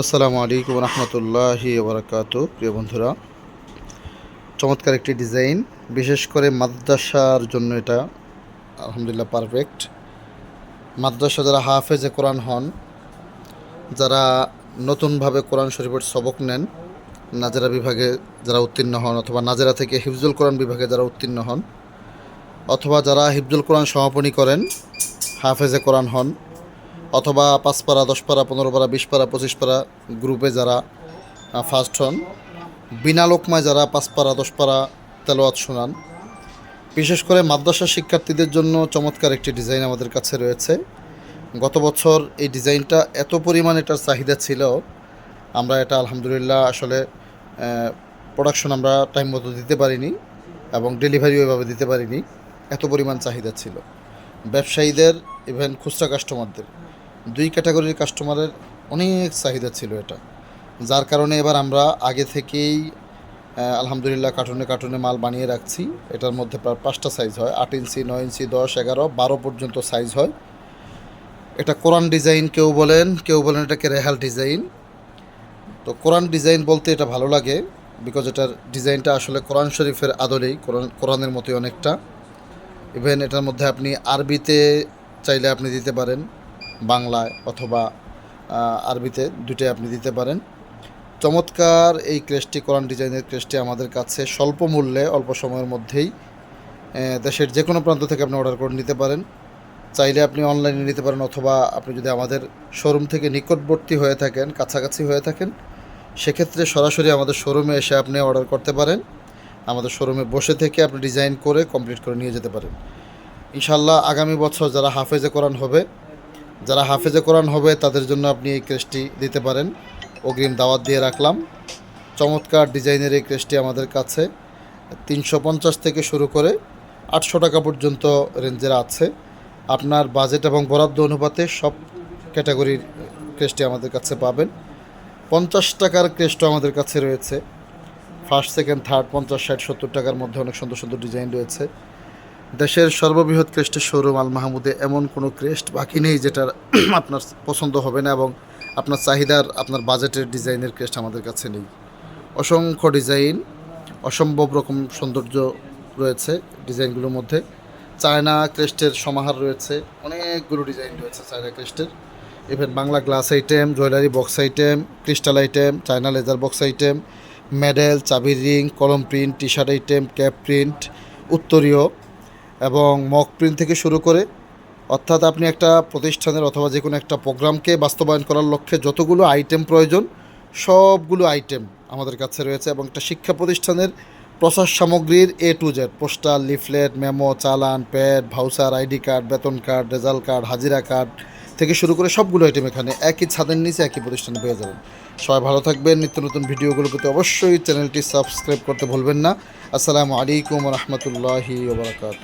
আসসালামু আলাইকুম রহমতুল্লাহি ওবরাকাতু। প্রিয় বন্ধুরা, চমৎকার একটি ডিজাইন, বিশেষ করে মাদ্রাসার জন্য এটা আলহামদুলিল্লাহ পারফেক্ট। মাদ্রাসা যারা হাফেজে কোরআন হন, যারা নতুনভাবে কোরআন শরীফের সবক নেন, নাজেরা বিভাগে যারা উত্তীর্ণ হন, অথবা নাজেরা থেকে হিফজুল কোরআন বিভাগে যারা উত্তীর্ণ হন, অথবা যারা হিফজুল কোরআন সমাপনী করেন, হাফেজে কোরআন হন অথবা পাঁচ পারা দশ পারা পনেরো পারা বিশ পারা পঁচিশ পারা গ্রুপে যারা ফার্স্ট হন, বিনা লোকমায় যারা পাঁচ পারা দশ পারা তেলোয়াত শোনান। বিশেষ করে মাদ্রাসা শিক্ষার্থীদের জন্য চমৎকার একটি ডিজাইন আমাদের কাছে রয়েছে। গত বছর এই ডিজাইনটা এত পরিমাণ এটার চাহিদা ছিল, আমরা এটা আলহামদুলিল্লাহ আসলে প্রোডাকশন আমরা টাইম মতো দিতে পারিনি এবং ডেলিভারি ওইভাবে দিতে পারিনি। এত পরিমাণ চাহিদা ছিল। ব্যবসায়ীদের ইভেন খুচরা কাস্টমারদের দুই ক্যাটাগরির কাস্টমারের অনেক চাহিদা ছিল এটা। যার কারণে এবার আমরা আগে থেকেই আলহামদুলিল্লাহ কার্টুনে কার্টুনে মাল বানিয়ে রাখছি। এটার মধ্যে প্রায় পাঁচটা সাইজ হয়। আট ইঞ্চি, নয় ইঞ্চি, দশ, এগারো, বারো পর্যন্ত সাইজ হয়। এটা কোরআন ডিজাইন কেউ বলেন কেউ বলেন এটাকে রেহাল ডিজাইন। তো কোরআন ডিজাইন বলতে এটা ভালো লাগে বিকজ এটার ডিজাইনটা আসলে কোরআন শরীফের আদলেই কোরআন কোরআনের মতোই অনেকটা। ইভেন এটার মধ্যে আপনি আরবিতে চাইলে আপনি দিতে পারেন। বাংলায় অথবা আরবিতে দুটোই আপনি দিতে পারেন। চমৎকার এই ক্রেসটি, কোরআন ডিজাইনের ক্রেসটি আমাদের কাছে স্বল্প মূল্যে, অল্প সময়ের মধ্যেই দেশের যে কোনো প্রান্ত থেকে আপনি অর্ডার করে নিতে পারেন। চাইলে আপনি অনলাইনে নিতে পারেন অথবা আপনি যদি আমাদের শোরুম থেকে নিকটবর্তী হয়ে থাকেন, কাছাকাছি হয়ে থাকেন, সেক্ষেত্রে সরাসরি আমাদের শোরুমে এসে আপনি অর্ডার করতে পারেন। আমাদের শোরুমে বসে থেকে আপনি ডিজাইন করে, কমপ্লিট করে নিয়ে যেতে পারেন। ইনশাল্লাহ আগামী বছর যারা হাফেজে কোরআন হবে যারা হাফেজে কোরআন হবে, তাদের জন্য আপনি এই ক্রেসটি দিতে পারেন। অগ্রিম দাওয়াত দিয়ে রাখলাম। চমৎকার ডিজাইনের এই ক্রেসটি আমাদের কাছে। তিনশো পঞ্চাশ থেকে শুরু করে আটশো টাকা পর্যন্ত রেঞ্জের আছে। আপনার বাজেট এবং বরাদ্দ অনুপাতে সব ক্যাটাগরির ক্রেসটি আমাদের কাছে পাবেন। পঞ্চাশ টাকার ক্রেসটা আমাদের কাছে রয়েছে। ফার্স্ট, সেকেন্ড, থার্ড, পঞ্চাশ, ষাট, সত্তর টাকার মধ্যে অনেক সুন্দর সুন্দর ডিজাইন রয়েছে। দেশের সর্ববৃহৎ ক্রেস্টের শোরুম আল মাহমুদে এমন কোনো ক্রেস্ট বাকি নেই যেটার আপনার পছন্দ হবে না এবং আপনার চাহিদার, আপনার বাজেটের ডিজাইনের ক্রেস্ট আমাদের কাছে নেই। অসংখ্য ডিজাইন, অসম্ভব রকম সৌন্দর্য রয়েছে ডিজাইনগুলোর মধ্যে। চায়না ক্রেস্টের সমাহার রয়েছে, অনেকগুলো ডিজাইন রয়েছে China ক্রেস্টের। Even Bangla glass item, jewellery box item, crystal item, china laser box item, medal, চাবির রিং, কলম print T shirt item, cap print, উত্তরীয় এবং মক প্রিন্ট থেকে শুরু করে, অর্থাৎ আপনি একটা প্রতিষ্ঠানের অথবা যে কোনো একটা প্রোগ্রামকে বাস্তবায়ন করার লক্ষ্যে যতগুলো আইটেম প্রয়োজন, সবগুলো আইটেম আমাদের কাছে রয়েছে এবং একটা শিক্ষা প্রতিষ্ঠানের প্রচার সামগ্রীর A to Z poster leaflet, memo, চালান, প্যাড, ভাউচার, আইডি কার্ড, বেতন কার্ড, রেজাল্ট কার্ড, হাজিরা কার্ড থেকে শুরু করে সবগুলো আইটেম এখানে একই ছাদের নিচে একই প্রতিষ্ঠানে পেয়ে যাবেন। সবাই ভালো থাকবেন, নিত্য নতুন ভিডিওগুলো পেতে অবশ্যই চ্যানেলটি সাবস্ক্রাইব করতে ভুলবেন না। আসসালামু আলাইকুম রহমতুল্লাহি ওবরাকাতু